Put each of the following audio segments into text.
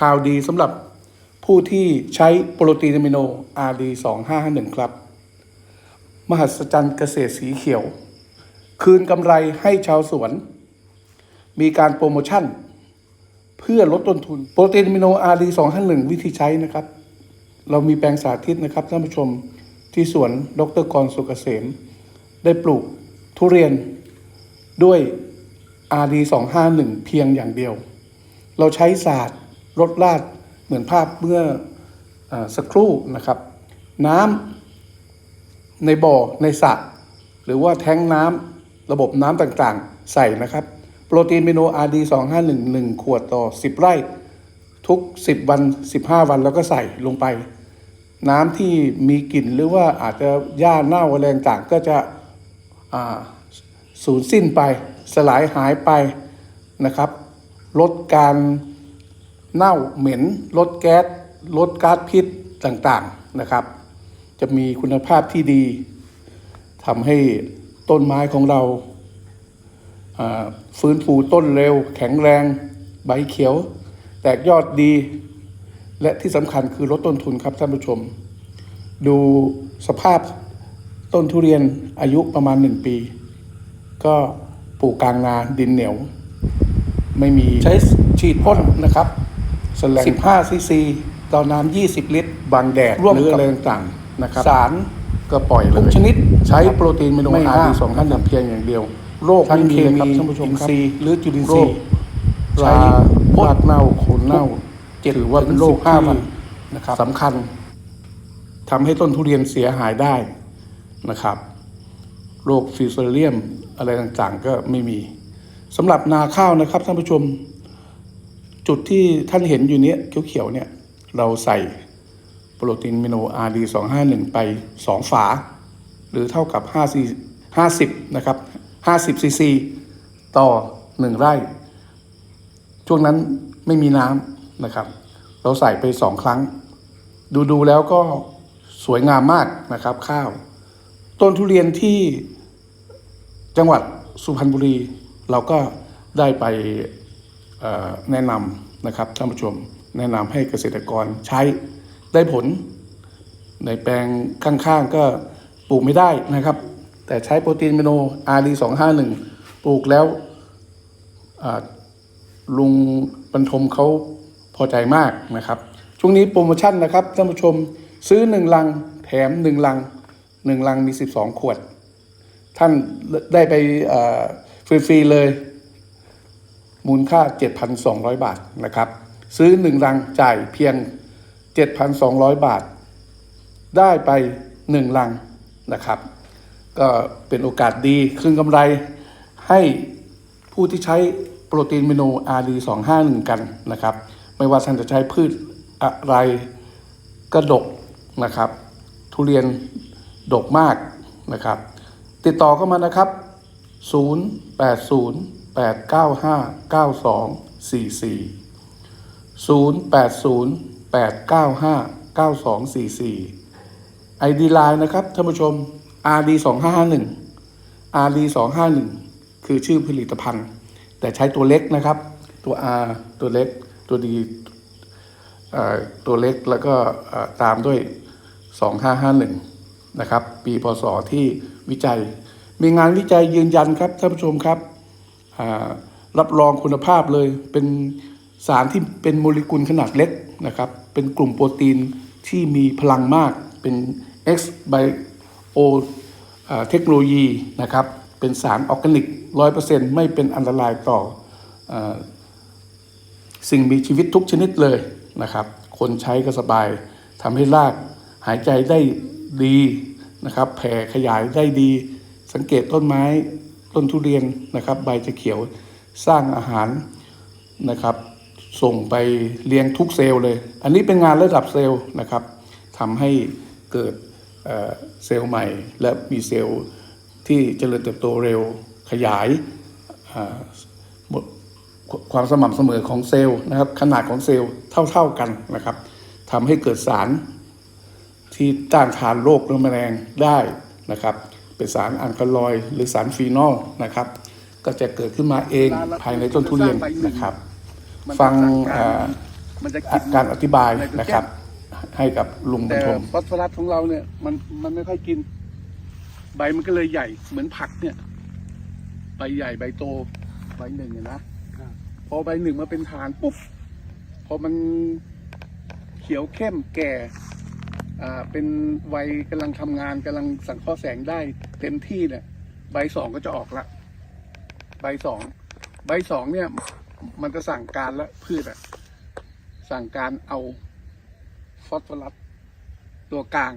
ข่าวดีสำหรับผู้ที่ใช้โปรตีนอะมิโน RD 2551 ครับ มหัศจรรย์เกษตรสีเขียว คืนกำไรให้ชาวสวน มีการโปรโมชั่น เพื่อลดต้นทุน โปรตีนอะมิโน RD 251 วิธีใช้นะครับ เรามีแปลงสาธิตนะครับท่านผู้ชมที่สวนดรกรสุกเกษม ได้ปลูกทุเรียนด้วย RD 251 เพียงอย่างเดียว เราใช้ศาสตร์ ลดลาดเหมือนภาพเมื่ออสักครู่นะครับ น้ำในบ่อในสระหรือว่าแท้งน้ำระบบน้ำต่างๆ ใส่นะครับ โปรตีนเมโน RD 251 1 ขวดต่อ 10 ไร่ ทุก 10 วัน 15 วันแล้วก็ใส่ลงไป น้ำที่มีกลิ่นหรือว่าอาจจะหญ้าเน่าอะไรต่างๆก็จะสูญสิ้นไปสลายหายไปนะครับ ลดการ เน่าเหม็นลดแก๊สลดก๊าซพิษต่างๆนะครับ จะมีคุณภาพที่ดีทำให้ต้นไม้ของเราอ่าฟื้นฟูต้นเร็ว แข็งแรง ใบเขียว แตกยอดดี และที่สำคัญคือลดต้นทุนครับท่านผู้ชม ดูสภาพต้นทุเรียนอายุประมาณหนึ่งปี ก็ปลูกกลางนาดินเหนียว ไม่มีใช้ฉีดพ่นนะครับ สแลง15ซีซีต่อน้ำ20 ลิตร บางแดดร่วมกับอะไรต่างๆนะครับสารก็ปล่อยเลยทุกชนิดใช้โปรตีนเมโนอาร์ดีสองท่านเพียงอย่างเดียว โรคไม่มีเลยครับท่านผู้ชมครับหรือจุลินทรีย์ใช้รากเน่าโคนเน่าถือว่าเป็นโรคห้าวันนะครับสำคัญทำให้ต้นทุเรียนเสียหายได้นะครับโรคฟิวเซเรียมอะไรต่างๆ ก็ไม่มีสำหรับนาข้าวนะครับท่านผู้ชม จุดที่ท่านเห็นอยู่เนี้ยเขียวๆเนี่ย เราใส่โปรตีนเมโน RD 251ไป2ฝา หรือเท่ากับ5 50นะครับ50ซีซีต่อ1ไร่ ช่วงนั้นไม่มีน้ำนะครับ เราใส่ไป2ครั้งดูดูๆแล้วก็สวยงามมากนะครับ ข้าว ต้นทุเรียนที่จังหวัดสุพรรณบุรี เราก็ได้ไปแนะนำ นะครับท่านผู้ชมแนะนำให้เกษตรกรใช้ได้ผล ในแปลงข้างๆก็ปลูกไม่ได้นะครับ แต่ใช้โปรตีนเมโน RD 251ปลูกแล้วลุงบรรทมเขาพอใจมากนะครับ ช่วงนี้โปรโมชั่นนะครับท่านผู้ชมซื้อหนึ่งลังแถมหนึ่งลังหนึ่งลังมี 12 ขวด ท่านได้ไปฟรีๆเลย มูลค่า 7,200 บาทนะครับ ซื้อหนึ่งรังจ่ายเพียง 7,200 บาท ได้ไปหนึ่งลังนะครับ ก็เป็นโอกาสดีคืนกำไรให้ผู้ที่ใช้โปรตีนเมโน RD 251 กันนะครับ ไม่ว่าท่านจะใช้พืชอะไรก็ดกนะครับ ทุเรียนดกมากนะครับ ติดต่อเข้ามานะครับ 080 8 9 5 9 2 4 4 0 8 0 8 9 5 9 2 4 4 ID Line นะครับท่านผู้ชม RD 2 5 1 RD 2 5 1 คือชื่อผลิตภัณฑ์ แต่ใช้ตัวเล็กนะครับ ตัว R ตัวเล็กตัว D เอ่อตัวเล็กแล้วก็ตามด้วย 2551 นะครับ ปีพศที่วิจัย มีงานวิจัยยืนยันครับท่านผู้ชมครับ รับรองคุณภาพเลยเป็นสารที่เป็นโมเลกุลขนาดเล็กนะครับ เป็นกลุ่มโปรตีนที่มีพลังมากเป็น X bio เทคโนโลยีนะครับ เป็นสารออร์แกนิกร้อยเปอร์เซ็นต์ไม่เป็นอันตรายต่ออสิ่งมีชีวิตทุกชนิดเลยนะครับ คนใช้ก็สบายทำให้รากหายใจได้ดีนะครับ แผ่ขยายได้ดี สังเกตต้นไม้ ต้นทุเรียนนะครับใบจะเขียวสร้างอาหารนะครับ ส่งไปเลี้ยงทุกเซลล์เลย อันนี้เป็นงานระดับเซลล์นะครับทำให้เกิดเเซลล์ใหม่ และมีเซลล์ที่เจริญเติบโตเร็วขยายความสม่ำเสมอของเซลล์นะครับ ขนาดของเซลล์เท่าๆกันนะครับทำให้เกิดสารที่ต้านทานโรคและแมลงได้นะครับ เป็นสารอัลคาลอยด์หรือสารฟีนอลนะครับ ก็จะเกิดขึ้นมาเองภายในต้นทุเรียนนะครับ ฟังอ่ามันจะกินการอธิบายไนโตเจนะครับ ให้กับลุงบรแต่รทมฟอสฟอรัสของเราเนี่ยมันมันไม่ค่อยกิน ใบมันก็เลยใหญ่เหมือนผักเนี่ย ใบใหญ่ใบโตใบหนึ่งเนี่ยนะพอใบหนึ่งมาเป็นฐานปุ๊บพอมันเขียวเข้มแก่อ่าเป็นวัยกำลังทำงานกำลังสังเคราะห์แสงได้ เต็มที่เนี่ย ใบสองก็จะออกละ ใบสอง ใบสองเนี่ย มันจะสั่งการละพืชอะสั่งการเอาฟอสฟอรัสตัวกลาง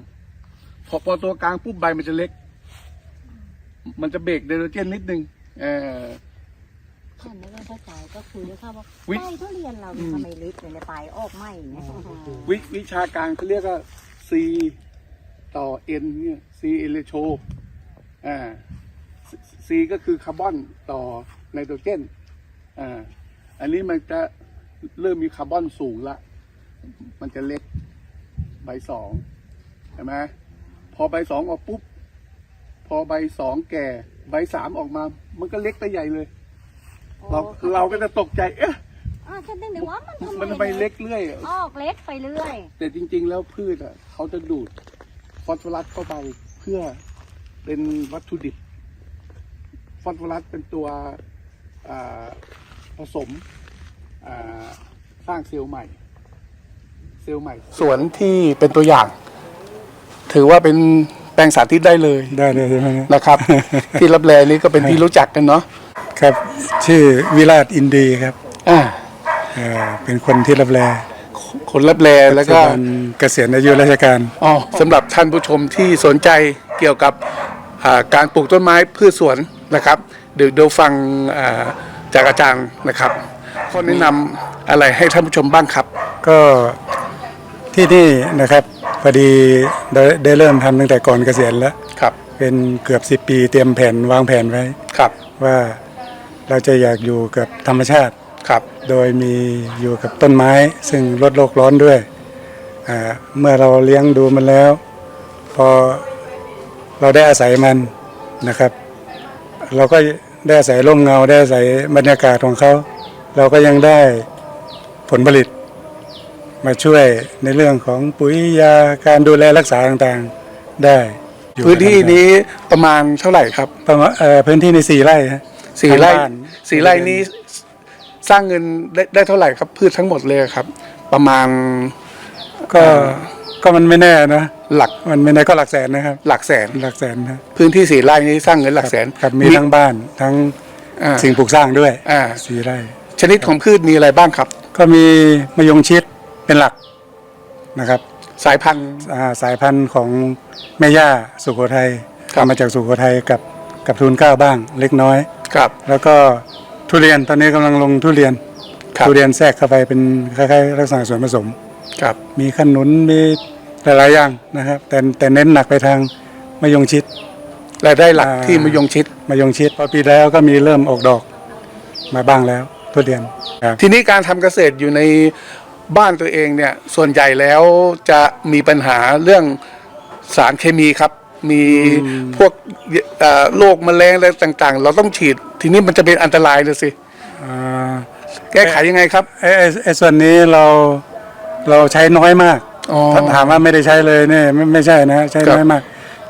พอพอตัวกลางปุ๊บใบมันจะเล็ก มันจะเบรกไดโนเจนนิดนึง เออฉันไม่เข้าใจก็คือค่ะว่าวิใบทุเรียนเราเนี่ยอืมทำไมลึกเลยในปลายออกไหมเนี่ยวิวิชาการเขาเรียกว่า C ต่อ N เนี่ย C เอเลโช อ่า C ก็คือคาร์บอนต่อไนโตรเจนอ่าอันนี้มันจะเริ่มมีคาร์บอนสูงละ มันจะเล็กใบสองใช่ไหมพอใบสองออกปุ๊บ พอใบสองแก่ ใบสามออกมา มันก็เล็กไปใหญ่เลย เราเราก็จะตกใจ เอ๊ะอ่าฉันนึกเลยว่ามันทำไมมันทำไมเล็กเรื่อยออกเล็กไปเรื่อย แต่จริง ๆ แล้วพืชอะเขาจะดูดฟอสฟอรัสเข้าไปเพื่อ เป็นวัตถุดิบฟอสฟอรัสเป็นตัวอ่าผสมอ่าสร้างเซลล์ใหม่ เซลล์ใหม่ สวนที่เป็นตัวอย่าง ถือว่าเป็นแปลงสาธิตได้เลยได้เลยใช่ไหมฮะนะครับ ที่รับแลนี้ก็เป็นที่รู้จักกันเนาะครับ ชื่อวิราชอินดีครับอ่าเอ่อเป็นคนที่รับแลคนรับแลแล้วก็ปัจจุบันเกษียณอายุราชการอ๋อสำหรับท่านผู้ชมที่สนใจ เกี่ยวกับอ่าการปลูกต้นไม้พืชสวนนะครับเดี๋ยวเดี๋ยวฟังอ่าจากอาจารย์นะครับข้อแนะนำอะไรให้ท่านผู้ชมบ้างครับ ก็ที่นี่นะครับพอดีได้ได้เริ่มทำตั้งแต่ก่อนเกษียณแล้วครับ เป็นเกือบ 10 ปีเตรียมแผนวางแผนไว้ครับ ว่าเราจะอยากอยู่กับธรรมชาติครับ โดยมีอยู่กับต้นไม้ ซึ่งลดโลกร้อนด้วยอ่าเมื่อเราเลี้ยงดูมันแล้ว พอ เราได้อาศัยมันนะครับ เราก็ได้อาศัยร่มเงาได้อาศัยบรรยากาศของเขา เราก็ยังได้ผลผลิต มาช่วยในเรื่องของปุ๋ยยาการดูแลรักษาต่างๆได้อยู่พื้นที่กับธรรมชาตินี้ประมาณเท่าไหร่ครับประมาณเอ่อพื้นที่ในสี่ไร่ฮะสี่ไร่ทางบ้านสี่ไร่นี้สร้างเงินได้ได้เท่าไหร่ครับ พืชทั้งหมดเลยครับ ประมาณก็ ก็มันไม่แน่นะหลักมันไม่แน่ก็หลักแสนนะครับ หลักแสนหลักแสนนะพื้นที่สี่ไร่นี้สร้างเงินหลักแสนครับมีทั้งบ้านทั้งอ่าสิ่งปลูกสร้างด้วยอ่าสี่ไร่ ชนิดของพืชมีอะไรบ้างครับ ก็มีมะยงชิดเป็นหลักนะครับสายพันธุ์ อ่าสายพันธุ์ของแม่ย่าสุโขทัยครับทำมาจากสุโขทัยกับกับทุนเกล้าบ้างเล็กน้อย ครับแล้วก็ทุเรียนตอนนี้กำลังลงทุเรียน ครับทุเรียนแทรกเข้าไปเป็นคล้ายๆลักษณะส่วนผสม ครับมีขนุนมีหลายๆอย่างนะครับ แต่แต่เน้นหนักไปทางมะยงชิดรายได้หลักอ่าที่มะยงชิดมะยงชิดพอปีแล้วก็มีเริ่มออกดอกมาบ้างแล้วทุเรียนครับทีนี้การทำเกษตรอยู่ในบ้านตัวเองเนี่ยส่วนใหญ่แล้วจะมีปัญหาเรื่องสารเคมีครับ มีพวกเอ่อโรคแมลงอะไรต่างๆ เราต้องฉีด ทีนี้มันจะเป็นอันตรายเลยสิ อ่า แก้ไขยังไงครับ ไอ้ไอ้ไอ้ส่วนนี้เรา เราใช้น้อยมากอ๋อ ถ้าถามว่าไม่ได้ใช้เลยเนี่ยไม่ไม่ใช่นะใช้ครับน้อยมาก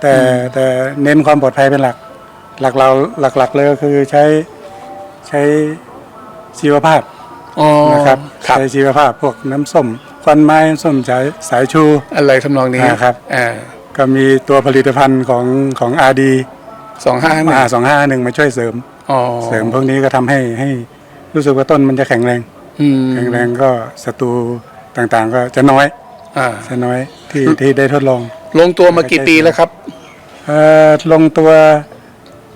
แต่แต่เน้นความปลอดภัยเป็นหลัก หลักเราหลักๆเลยก็คือใช้ใช้ชีวภาพอ๋อนะครับครับ ใช้ชีวภาพพวกน้ำส้มควันไม้น้ำส้มสายสายชู อะไรทำนองนี้อ่าครับ อ่าก็มีตัวผลิตภัณฑ์ของของอาดีสองห้าหนึ่งมาสองห้าหนึ่งมาช่วยเสริม อ๋อเสริมพวกนี้ก็ทำให้ให้รู้สึกว่าต้นมันจะแข็งแรง อืม แข็งแรงก็ศัตรู ต่างๆ ก็จะน้อยอ่าจะน้อยที่ที่ได้ทดลองลงตัวมากี่ปีแล้วครับเอ่อลงตัว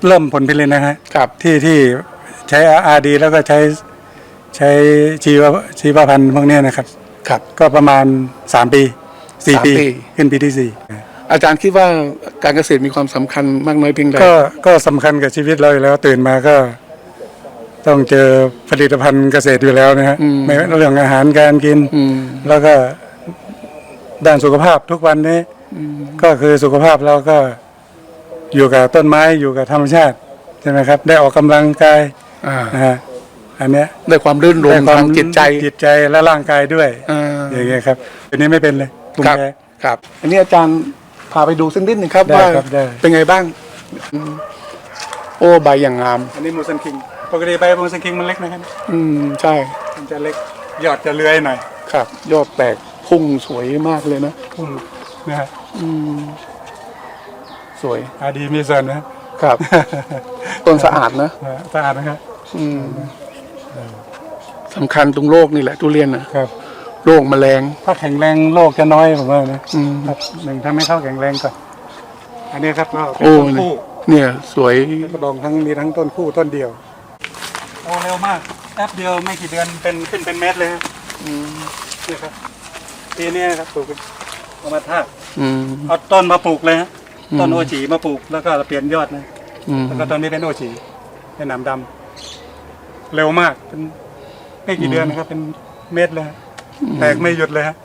เริ่มผลผลิตนะฮะครับที่ที่ใช้อาดีแล้วก็ใช้ใช้ชีวชีวพันธุ์พวกเนี้ยนะครับ ครับ ก็ประมาณ 3 ปีสาม4ปีปี ขึ้นปีที่ อาจารย์คิดว่าการเกษตรมีความสำคัญมากน้อยเพียงใด4 ก็ก็สำคัญกับชีวิตเราอยู่แล้วตื่นมาก็ ต้องเจอผลิตภัณฑ์เกษตรอยู่แล้วนะฮะไม่ว่าเรื่องอาหารการกินอืมแล้วก็ด้านสุขภาพทุกวันนี้ ก็คือสุขภาพเราก็อยู่กับต้นไม้อยู่กับธรรมชาติใช่ไหมครับ ได้ออกกำลังกายอ่านะฮะอันเนี้ยได้ความรื่นรมได้ควทางจิตใจจิตใจและร่างกายด้วยอ่าอย่างเงี้ยครับอันนี้ไม่เป็นเลยภูมิครับแพ้ครับ อันนี้อาจารย์พาไปดูสักนิดหนึ่งครับได้ว่าครับได้เป็นไงบ้างอืมโอ้ใบอย่างงาม อันนี้มูซันคิง ปกติใบมูซันคิงมันเล็กนะครับอืมใช่มันจะเล็กยอดจะเลื้อยหน่อยครับ ยอดแตกพุ่งสวยมากเลยนะพุ่งนะฮะอืมสวยอาดีมีส่วนนะครับ ต้นสะอาดนะสะอาดนะครับอืมสำคัญตรงโรคนี่แหละทุเรียนนะครับโรคแมลงถ้าแข็งแรงโรคจะน้อยผมว่านะอืมครับหนึ่งถ้าไม่เข้าแข็งแรงก่อนอันนี้ครับก็เป็นโอ้ต้นคู่เนี่ยสวยกระดองทั้งมีทั้งต้นคู่ต้นเดียว โอ้เร็วมากแป๊บเดียวไม่กี่เดือนเป็นขึ้นเป็นเม็ดเลยครับนี่ครับปีนี้ครับปลูกเอามาทากอืม เอาต้นมาปลูกเลยฮะอืม ต้นโอจีมาปลูกแล้วก็เปลี่ยนยอดนะอืมแล้วก็ตอนนี้เป็นโอจีเป็นหนามดำเร็วมากเป็นไม่กี่เดือนนะครับเป็นเม็ดเลยฮะแตกไม่หยุดเลยฮะ